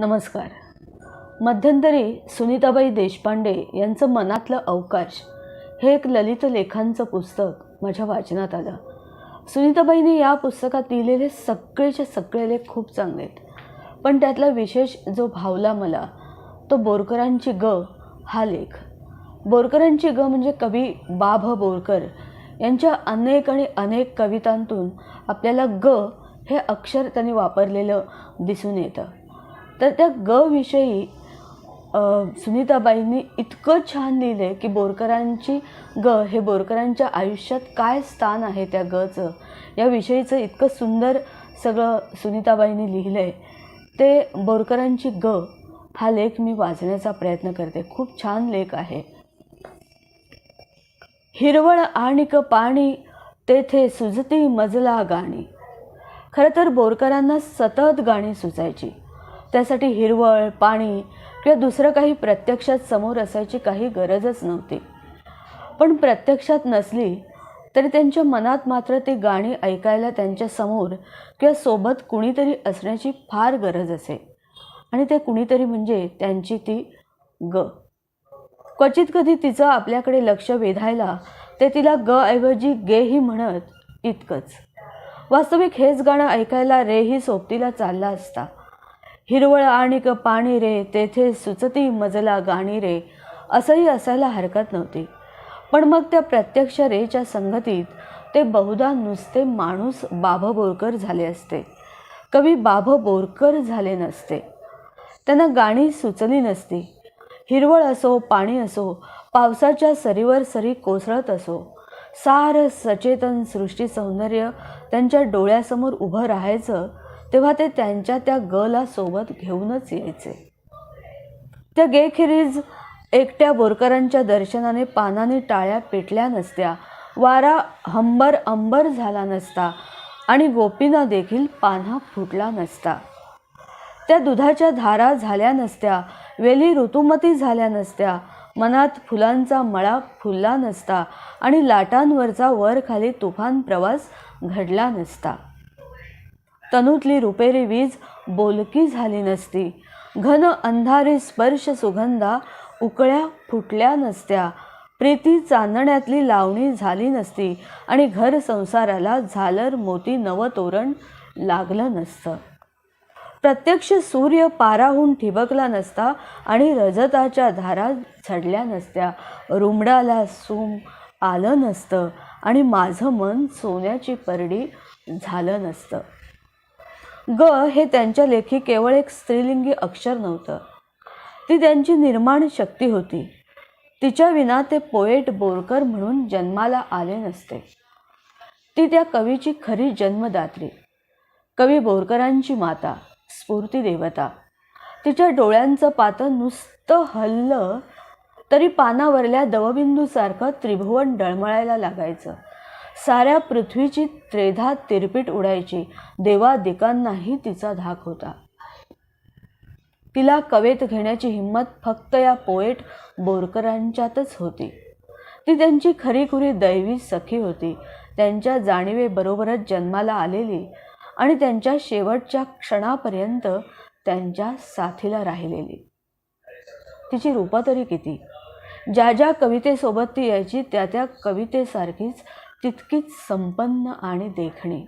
नमस्कार. मध्यंतरी सुनीताबाई देशपांडे यांचं मनातलं अवकाश हे एक ललित लेखांचं पुस्तक माझ्या वाचनात आलं. सुनीताबाईंनी या पुस्तकात लिहिलेले सगळेचे सगळे लेख खूप चांगले आहेत. पण त्यातला विशेष जो भावला मला तो बोरकरांची ग हा लेख. बोरकरांची ग म्हणजे कवी बाभ बोरकर यांच्या अनेक आणि अनेक कवितांतून आपल्याला ग हे अक्षर त्यांनी वापरलेलं दिसून येतं. तर त्या ग विषयी सुनीताबाईंनी इतकं छान लिहिलं आहे की बोरकरांची ग हे बोरकरांच्या आयुष्यात काय स्थान आहे त्या गचं? या विषयीचं इतकं सुंदर सगळं सुनीताबाईंनी लिहिलं आहे ते बोरकरांची ग हा लेख मी वाचण्याचा प्रयत्न करते. खूप छान लेख आहे. हिरवळ आणिक पाणी तेथे सुजती मजला गाणी. खरं तर बोरकरांना सतत गाणी सुचायची. त्यासाठी हिरवळ पाणी किंवा दुसरं काही प्रत्यक्षात समोर असायची काही गरजच नव्हती. पण प्रत्यक्षात नसली तरी त्यांच्या मनात मात्र ती गाणी ऐकायला त्यांच्यासमोर किंवा सोबत कुणीतरी असण्याची फार गरज असे. आणि ते कुणीतरी म्हणजे त्यांची ती ग. क्वचित कधी तिचं आपल्याकडे लक्ष वेधायला ते तिला ग ऐवजी गे ही म्हणत इतकंच. वास्तविक हेच गाणं ऐकायला रे ही सोबतीला चालला असता. हिरवळ आणिक पाणी रे तेथे सुचती मजला गाणी रे. असंही असायला हरकत नव्हती. पण मग त्या प्रत्यक्ष रेच्या संगतीत ते बहुधा नुसते माणूस बाभ बोरकर झाले असते. कवी बाभ बोरकर झाले नसते. त्यांना गाणी सुचली नसती. हिरवळ असो पाणी असो पावसाच्या सरीवर सरी कोसळत असो सार सचेतन सृष्टी सौंदर्य त्यांच्या डोळ्यासमोर उभं राहायचं तेव्हा ते त्यांच्या त्या गला सोबत घेऊनच यायचे. त्या गेखेरीज एकट्या बोरकरांच्या दर्शनाने पानाने टाळ्या पेटल्या नसत्या. वारा हंबर अंबर झाला नसता आणि गोपीना देखील पान्हा फुटला नसता. त्या दुधाच्या धारा झाल्या नसत्या वेली ऋतुमती झाल्या नसत्या मनात फुलांचा मळा फुलला नसता आणि लाटांवरचा वरखाली तुफान प्रवास घडला नसता. तनूतली रुपेरी वीज बोलकी झाली नसती. घन अंधारी स्पर्श सुगंधा उकळ्या फुटल्या नसत्या. प्रीती चांदण्यातली लावणी झाली नसती आणि घर संसाराला झालर मोती नवतोरण लागलं नसतं. प्रत्यक्ष सूर्य पाराहून ठिबकला नसता आणि रजताच्या धारा झडल्या नसत्या. रुमडाला सूम आलं नसतं आणि माझं मन सोन्याची परडी झालं नसतं. ग हे त्यांच्या लेखी केवळ एक स्त्रीलिंगी अक्षर नव्हतं. ती त्यांची निर्माण शक्ती होती. तिच्या विना ते पोएट बोरकर म्हणून जन्माला आले नसते. ती त्या कवीची खरी जन्मदात्री कवी बोरकरांची माता स्फूर्ती देवता. तिच्या डोळ्यांचं पातं नुसतं हल्लं तरी पानावरल्या दवबिंदूसारखं त्रिभुवन डळमळायला लागायचं. साऱ्या पृथ्वीची त्रेधा तिरपीट उडायची. देवादिकांनाही तिचा धाक होता. तिला कवेत घेण्याची हिंमत फक्त या पोएट बोरकरांच्यातच होती. ती त्यांची खरीखुरी दैवी सखी होती. त्यांच्या जाणीवेबरोबरच जन्माला आलेली आणि त्यांच्या शेवटच्या क्षणापर्यंत त्यांच्या साथीला राहिलेली. तिची रूपं तरी किती? ज्या ज्या कवितेसोबत ती यायची त्या त्या कवितेसारखीच तितकीच संपन्न आणि देखणे.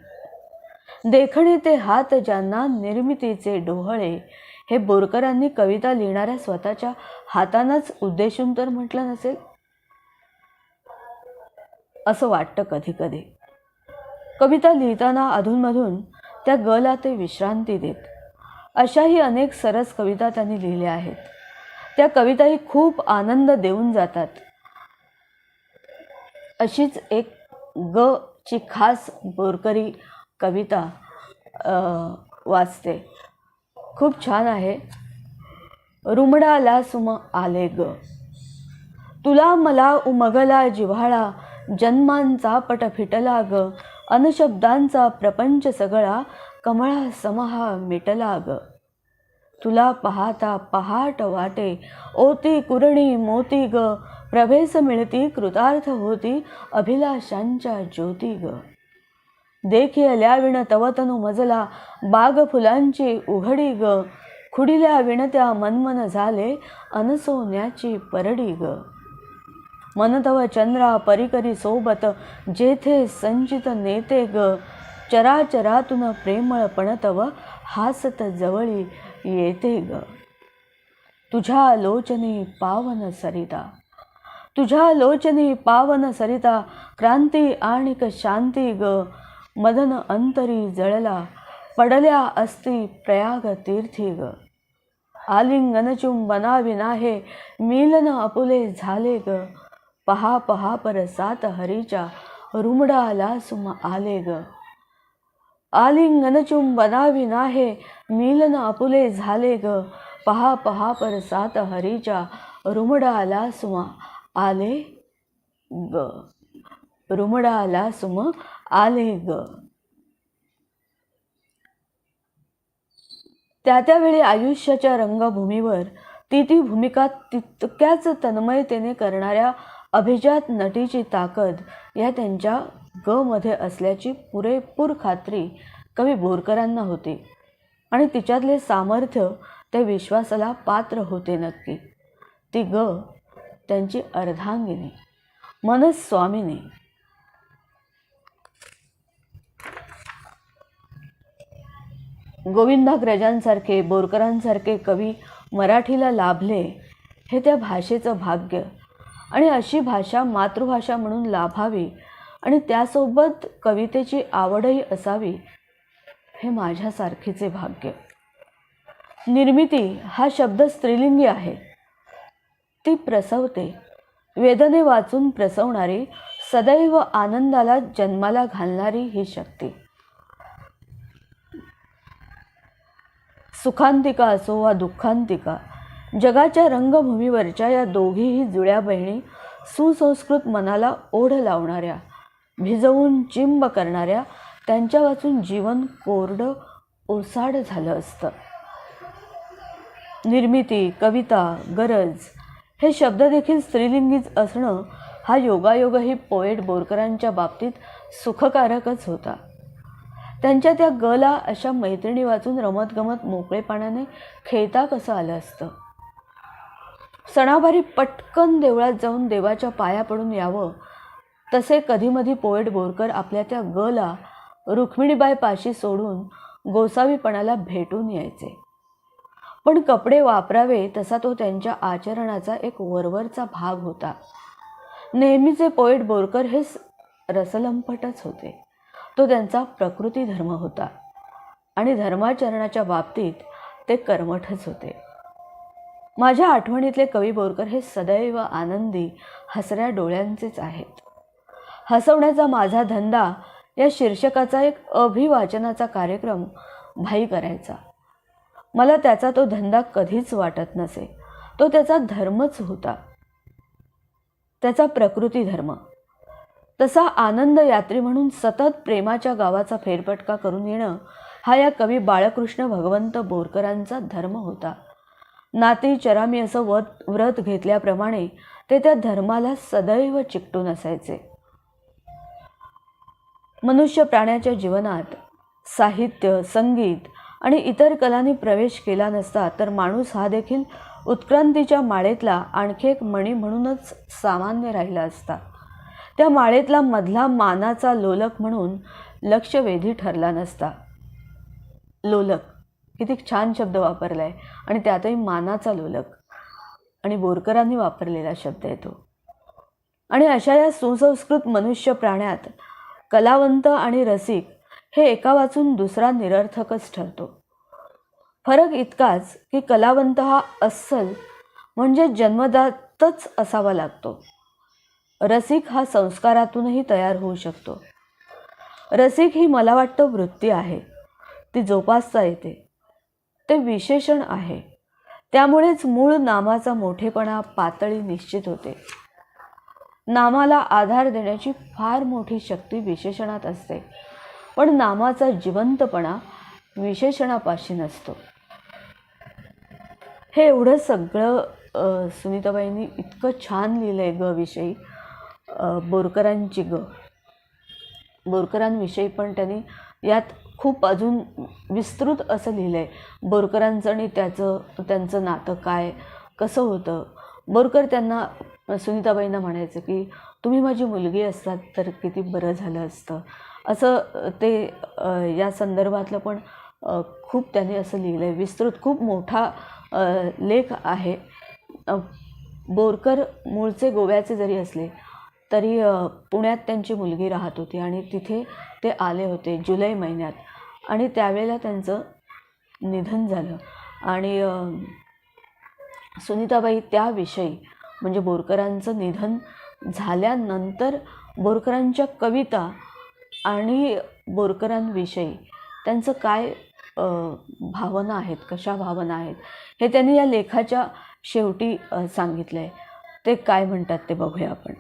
देखणे ते हात ज्यांना निर्मितीचे डोहळे हे बोरकरांनी कविता लिहिणाऱ्या स्वतःच्या हातानंच उद्देशून तर म्हटलं नसेल? असं वाटतं कधी कधी. कविता लिहिताना अधूनमधून त्या गला ते विश्रांती देत. अशाही अनेक सरस कविता त्यांनी लिहिल्या आहेत. त्या कविताही खूप आनंद देऊन जातात. अशीच एक ग ची खास बोरकरी कविता वाचते. खूप छान आहे. रुमडाला सुम आले ग. तुला मला उमगला जिव्हाळा जन्मांचा पट फिटला ग. अनशब्दांचा प्रपंच सगळा कमळा समहा मिटला ग. तुला पाहता पहाट वाटे ओती कुरणी मोती ग. प्रभेस मिळती कृतार्थ होती अभिलाषांच्या ज्योती ग. देखिल्या ल्याविण तवतनु मजला बाग फुलांची उघडी ग. खुडिल्या विणत्या मनमन झाले अनसोन्याची परडी ग. मनतव चंद्रा परिकरी सोबत जेथे संचित नेते ग. चराचरातून प्रेमळपण तव हासत जवळी येते ग. तुझ्या लोचनी पावन सरिता. तुझ्या लोचनी पावन सरिता क्रांती आणिक शांती ग. मदन अंतरी जळला पडल्या असती प्रयाग तीर्थी ग. आलिंगन चुंबना विनाहे मिलन अपुले झाले ग. पहा पहा पर सात हरीच्या रुमडाला सुम आले ग. आलिंगन चुंबना विनाहे मिलन अपुले झाले ग. पहा पहा पर सात हरीच्या रुमडाला सुमा आले ग. रुमडाला सुम आले ग. त्या त्यावेळी आयुष्याच्या रंगभूमीवर ती ती भूमिका तितक्याच तन्मयतेने करणाऱ्या अभिजात नटीची ताकद या त्यांच्या ग मध्ये असल्याची पुरेपूर खात्री कवी बोरकरांना होती. आणि तिच्यातले सामर्थ्य त्या विश्वासाला पात्र होते नक्की. ती ग त्यांची अर्धांगिनी मनस्वामिनी. गोविंदाग्रजांसारखे बोरकरांसारखे कवी मराठीला लाभले हे त्या भाषेचं भाग्य. आणि अशी भाषा मातृभाषा म्हणून लाभावी आणि त्यासोबत कवितेची आवडही असावी हे माझ्यासारखीचे भाग्य. निर्मिती हा शब्द स्त्रीलिंगी आहे. ती प्रसवते. वेदने वाचून प्रसवणारी सदैव आनंदाला जन्माला घालणारी ही शक्ती. सुखांतिका असो वा दुःखांतिका जगाच्या रंगभूमीवरच्या या दोघीही जुळ्या बहिणी सुसंस्कृत मनाला ओढ लावणाऱ्या भिजवून चिंब करणाऱ्या त्यांच्या वाचून जीवन कोरडं ओसाड झालं असतं. निर्मिती कविता गरज हे शब्द देखील स्त्रीलिंगीच असणं हा योगायोगही पोएट बोरकरांच्या बाबतीत सुखकारकच होता. त्यांच्या त्या गला अशा मैत्रिणी वाचून रमतगमत मोकळेपणाने खेळता कसं आलं असतं? सणाभारी पटकन देवळात जाऊन देवाच्या पाया पडून यावं तसे कधीमधी पोएट बोरकर आपल्या त्या गला रुक्मिणीबाई पाशी सोडून गोसावीपणाला भेटून यायचे. पण कपडे वापरावे तसा तो त्यांच्या आचरणाचा एक वरवरचा भाग होता. नेहमीचे पोएट बोरकर हे रसलंपटच होते. तो त्यांचा प्रकृती धर्म होता. आणि धर्माचरणाच्या बाबतीत ते कर्मठच होते. माझ्या आठवणीतले कवी बोरकर हे सदैव आनंदी हसऱ्या डोळ्यांचेच आहेत. हसवण्याचा माझा धंदा या शीर्षकाचा एक अभिवाचनाचा कार्यक्रम भाई करायचा. मला त्याचा तो धंदा कधीच वाटत नसे. तो त्याचा धर्मच होता. त्याचा प्रकृती धर्म. तसा आनंद यात्री म्हणून सतत प्रेमाच्या गावाचा फेरफटका करून येणं हा या कवी बाळकृष्ण भगवंत बोरकरांचा धर्म होता. नाती चरामी असं वत व्रत घेतल्याप्रमाणे ते त्या धर्माला सदैव चिकटून असायचे. मनुष्य प्राण्याच्या जीवनात साहित्य संगीत आणि इतर कलांनी प्रवेश केला नसता तर माणूस हा देखील उत्क्रांतीच्या माळेतला आणखी एक मणी म्हणूनच सामान्य राहिला असता. त्या माळेतला मधला मानाचा लोलक म्हणून लक्षवेधी ठरला नसता. लोलक किती छान शब्द वापरला आहे आणि त्यातही मानाचा लोलक आणि बोरकरांनी वापरलेला शब्द आहे तो. आणि अशा या सुसंस्कृत मनुष्य प्राण्यात कलावंत आणि रसिक हे एका वाचून दुसरा निरर्थकच ठरतो. फरक इतकाच की कलावंत हा अस्सल म्हणजे जन्मदातच असावा लागतो. रसिक हा संस्कारातूनही तयार होऊ शकतो. रसिक ही मला वाटतं वृत्ती आहे. ती जोपासता येते. ते विशेषण आहे. त्यामुळेच मूळ नामाचा मोठेपणा पातळी निश्चित होते. नामाला आधार देण्याची फार मोठी शक्ती विशेषणात असते. पण नामाचा जिवंतपणा विशेषणापाशी नसतो. हे एवढं सगळं सुनीताबाईंनी इतकं छान लिहिलं आहे ग विषयी. बोरकरांची ग. बोरकरांविषयी पण त्यांनी यात खूप अजून विस्तृत असं लिहिलं आहे बोरकरांचं आणि त्याचं त्यांचं नातं काय कसं होतं? बोरकर त्यांना सुनीताबाईंना म्हणायचं की तुम्ही माझी मुलगी असतात तर किती बरं झालं असतं. असं ते या संदर्भातलं पण खूप त्यांनी असं लिहिलं आहे विस्तृत खूप मोठा लेख आहे. बोरकर मूळचे गोव्याचे जरी असले तरी पुण्यात त्यांची मुलगी राहत होती आणि तिथे ते आले होते जुलै महिन्यात. आणि त्यावेळेला त्यांचं निधन झालं. आणि सुनीताबाई त्याविषयी म्हणजे बोरकरांचं निधन झाल्यानंतर बोरकरांच्या कविता आणि बोरकरांविषयी त्यांचं काय भावना आहेत? कशा भावना आहेत? हे त्यांनी या लेखाच्या शेवटी सांगितलं आहे ते काय म्हणतात ते बघूया आपण.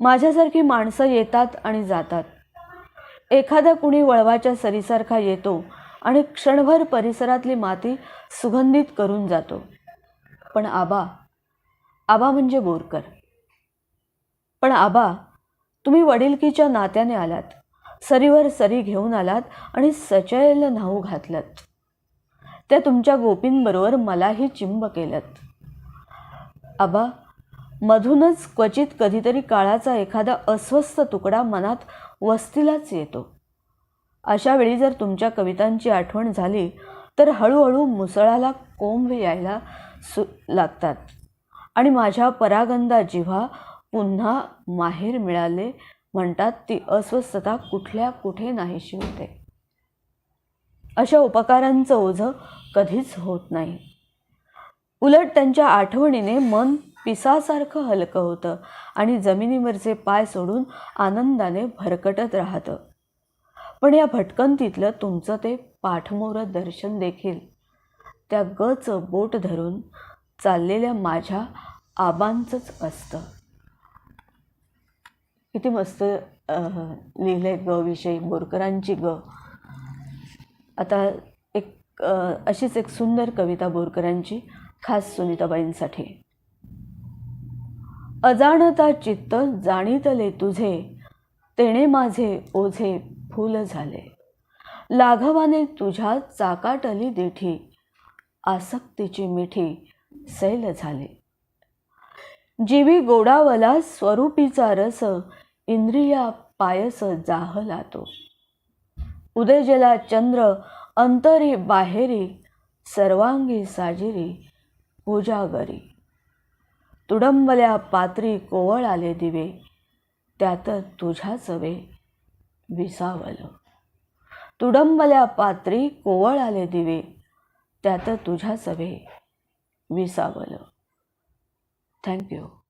माझ्यासारखी माणसं येतात आणि जातात. एखादा कुणी वळवाच्या सरीसारखा येतो आणि क्षणभर परिसरातली माती सुगंधित करून जातो. पण आबा आबा म्हणजे बोरकर. पण आबा तुम्ही वडिलकीच्या नात्याने आलात सरीवर सरी घेऊन आलात आणि सचयला न्हाऊ घातलत. त्या तुमच्या गोपींबरोबर मलाही चिंब केलत. आबा मधूनच क्वचित कधीतरी काळाचा एखादा अस्वस्थ तुकडा मनात वस्तीलाच येतो. अशा वेळी जर तुमच्या कवितांची आठवण झाली तर हळूहळू मुसळाला कोंब यायला सु लागतात. आणि माझ्या परागंदा जिव्हा पुन्हा माहेर मिळाले म्हणतात ती अस्वस्थता कुठल्या कुठे नाहीशी होते. अशा उपकारांचं ओझं कधीच होत नाही. उलट त्यांच्या आठवणीने मन पिसासारखं हलकं होतं आणि जमिनीवरचे पाय सोडून आनंदाने भरकटत राहतं. पण या भटकंतीतलं तुमचं ते पाठमोरं दर्शन देखील. त्या गच बोट धरून चाललेल्या माझ्या आबांचंच असतं. किती मस्त लिहिलं आहे ग बोरकरांची ग. आता एक अशीच एक सुंदर कविता बोरकरांची खास सुनीताबाईंसाठी. अजाणता चित्त जाणीतले तुझे तेणे माझे ओझे फुल झाले. लाघवाने तुझ्या चाकाटली देठी आसक्तीची मिठी सैल झाले. जीवी गोडावला स्वरूपीचा रस इंद्रिया पायस जाहला तो उदयजला चंद्र अंतरी बाहेरी सर्वांगी साजिरी पूजागरी तुडंबल्या पात्री कोवळ आले दिवे त्यात तुझ्या चवे विसावलं. तुडंबल्या पात्री कोवळ आले दिवे त्यात तुझ्या चवे विसावलं. थँक्यू.